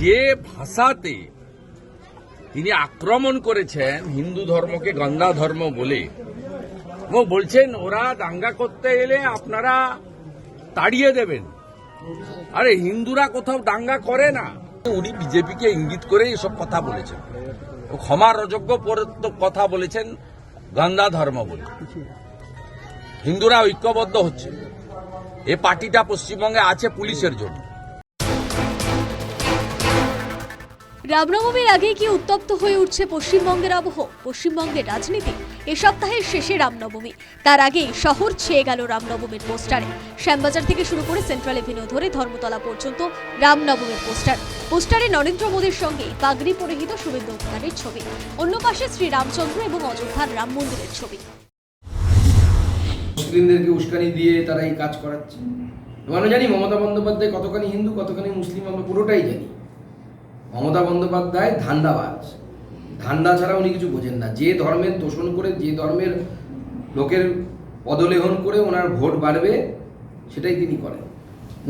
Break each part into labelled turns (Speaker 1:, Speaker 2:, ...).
Speaker 1: যে ভাষাতে তিনি আক্রমণ করেছেন, হিন্দু ধর্মকে গঙ্গা ধর্ম বলে, এবং বলছেন, ওরা দাঙ্গা করতে এলে আপনারা তাড়িয়ে দেবেন। আরে, হিন্দুরা কোথাও দাঙ্গা করে না। উনি বিজেপিকে ইঙ্গিত করে এসব কথা বলেছেন। ক্ষমার অযোগ্য কথা বলেছেন গঙ্গা ধর্ম বলে। হিন্দুরা ঐক্যবদ্ধ হচ্ছে। এ পার্টিটা পশ্চিমবঙ্গে আছে পুলিশের জন্য।
Speaker 2: রামনবমীর আগে কি উত্তপ্ত হয়ে উঠছে পশ্চিমবঙ্গের আবহ। পশ্চিমবঙ্গের রাজনীতি এ সপ্তাহের শেষে রামনবমী। তার আগেই শহর ছেয়ে গেল রামনবমীর পোস্টারে। শ্যামবাজার থেকে শুরু করে সেন্ট্রাল এভিনিউ ধরে ধর্মতলা পর্যন্ত রামনবমীর পোস্টার। পোস্টারে নরেন্দ্র মোদীর সঙ্গে পাগড়ি পরিহিত শুভেন্দু অধিকারীর ছবি। অন্য পাশে শ্রী রামচন্দ্র এবং অযোধ্যার রাম মন্দিরের ছবি।
Speaker 3: মুসলিমদেরকে উস্কানি দিয়ে তারা এই কাজ করাচ্ছে। আমরা জানি মমতা বন্দ্যোপাধ্যায় কতখানি হিন্দু, কতখানি মুসলিম, আমরা পুরোটাই জানি। মমতা বন্দ্যোপাধ্যায় ধান্দাবাজ। ধান্দা ছাড়া উনি কিছু বোঝেন না। যে ধর্মের তোষণ করে, যে ধর্মের লোকের পদলেহন করে ওনার ভোট বাড়বে, সেটাই তিনি করেন।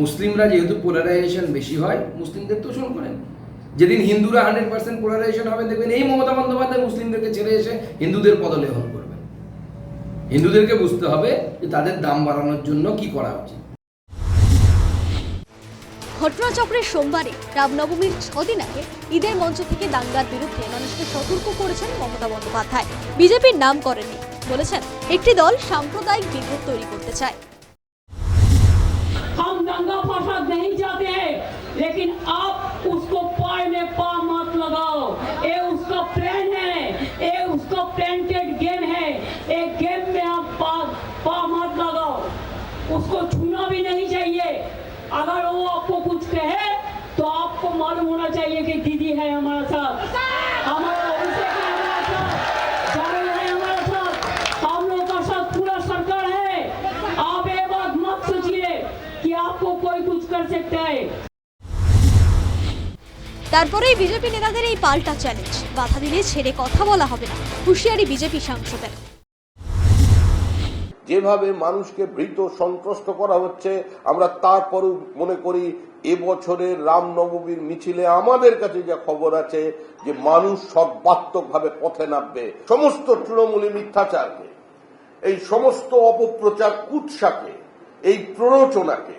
Speaker 3: মুসলিমরা যেহেতু পোলারাইজেশন বেশি হয়, মুসলিমদের তোষণ করেন। যেদিন হিন্দুরা হান্ড্রেড পার্সেন্ট পোলারাইজেশন হবে, দেখবেন এই মমতা বন্দ্যোপাধ্যায় মুসলিমদেরকে ছেড়ে এসে হিন্দুদের পদলেহন করবেন। হিন্দুদেরকে বুঝতে হবে যে তাদের দাম বাড়ানোর জন্য কি করা উচিত।
Speaker 2: ঘটনাচক্রের সোমবারে রামনবমীর ছদিন আগে ঈদের মঞ্চ থেকে দাঙ্গার বিরুদ্ধে মানুষকে সতর্ক করেছেন মমতা বন্দ্যোপাধ্যায় বিজেপির নাম করেননি বলেছেন একটি দল সাম্প্রদায়িক বিভেদ তৈরি করতে চায়
Speaker 4: हम दंगा फसाद नहीं चाहते हैं लेकिन आप उसको पाए में पा मत लगाओ ये उसका प्लान है ये उसका प्लांटेड गेम है एक गेम में आप पा, पा मत लगाओ उसको छूना भी नहीं चाहिए अगर वो आपको कुछ कहे तो आपको मालूम होना चाहिए कि दीदी है हमारा साथ हमारा अभिषेक है हमारा साथ जावेद है हमारा साथ हम लोग का साथ पूरा सरकार है आप ये बात मत सोचिए कि आपको कोई कुछ कर सकता है
Speaker 2: তারপরেই বিজেপি নেতাদের এই পাল্টা চ্যালেঞ্জ বাধা দিলে ছেড়ে কথা বলা হবে না হুঁশিয়ারি বিজেপি সাংসদের
Speaker 5: যেভাবে মানুষকে ভীত সন্ত্রস্ত করা হচ্ছে, আমরা তারপরও মনে করি এবছরের রামনবমীর মিছিলে আমাদের কাছে যা খবর আছে, যে মানুষ সর্বাত্মকভাবে পথে নামবে। সমস্ত তৃণমূলী মিথ্যাচারকে, এই সমস্ত অপপ্রচার কুৎসাকে, এই প্ররোচনাকে,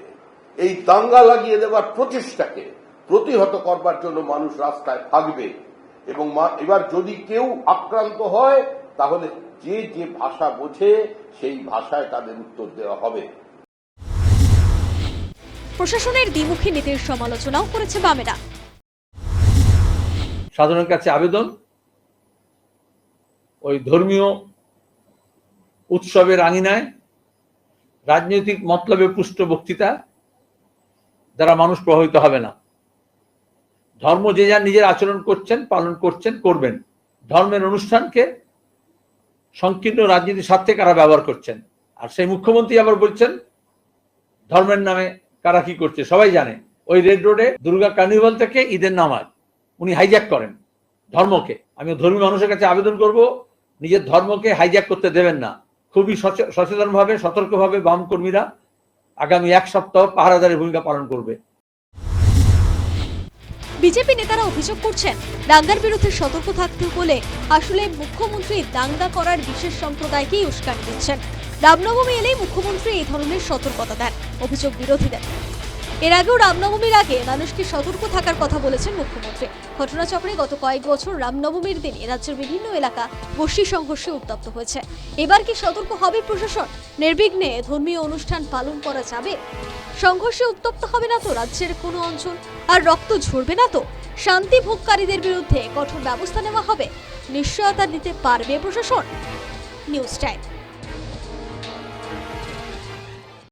Speaker 5: এই দাঙ্গা লাগিয়ে দেওয়ার প্রচেষ্টাকে প্রতিহত করবার জন্য মানুষ রাস্তায় থাকবে এবং এবার যদি কেউ আক্রান্ত হয়, তাহলে যে যে ভাষা বোঝে সেই ভাষায় তাদের উত্তর দেওয়া হবে।
Speaker 2: প্রশাসনের দ্বিমুখী নীতির সমালোচনাও করেছে বামেরা।
Speaker 6: সাধারণের কাছে আবেদন ওই ধর্মীয় উৎসবের আঙিনায় রাজনৈতিক মতলবে পুষ্ট বক্তৃতা দ্বারা মানুষ প্রভাবিত হবে না। ধর্ম যে যার নিজের আচরণ করছেন পালন করছেন করবেন। ধর্মের অনুষ্ঠানকে সংকীর্ণ রাজনীতির স্বার্থে কারা ব্যবহার করছেন? আর সেই মুখ্যমন্ত্রী আবার বলছেন, ধর্মের নামে কারা কি করছে? সবাই জানে, ওই রেড রোডে দুর্গা কার্নিভাল থেকে ঈদের নামাজ। উনি হাইজ্যাক করেন ধর্মকে। আমি ধর্মী মানুষের কাছে আবেদন করব, নিজের ধর্মকে হাইজ্যাক করতে দেবেন না। খুবই সচে- সচেতনভাবে, সতর্কভাবে বাম কর্মীরা আগামী এক সপ্তাহ পাহারাদারের ভূমিকা পালন করবে।
Speaker 2: বিজেপি নেতারা অভিযোগ করছেন, দাঙ্গার বিরুদ্ধে সতর্ক থাকতে বলে আসলে মুখ্যমন্ত্রী দাঙ্গা করার বিশেষ সম্প্রদায়কেই উস্কানি দিচ্ছেন। রামনবমী এলেই মুখ্যমন্ত্রী এই ধরনের সতর্কতা দেন, অভিযোগ বিরোধীদের। এর আগেও রামনবমীর আগে মানুষকে সতর্ক থাকার কথা বলেছেন মুখ্যমন্ত্রী। ঘটনাচক্রে গত কয়েক বছর রামনবমীর দিন রাজ্যের বিভিন্ন এলাকা গোষ্ঠী সংঘর্ষে উত্তপ্ত হয়েছে। এবার কি সতর্ক হবে প্রশাসন? নির্বিঘ্নে ধর্মীয় অনুষ্ঠান পালন করা যাবে? সংঘর্ষে উত্তপ্ত হবে না তো রাজ্যের কোনো অঞ্চল? আর রক্ত ঝরবে না তো? শান্তি ভোগকারীদের বিরুদ্ধে কঠোর ব্যবস্থা নেওয়া হবে? নিশ্চয়তা দিতে পারবে প্রশাসন? News time.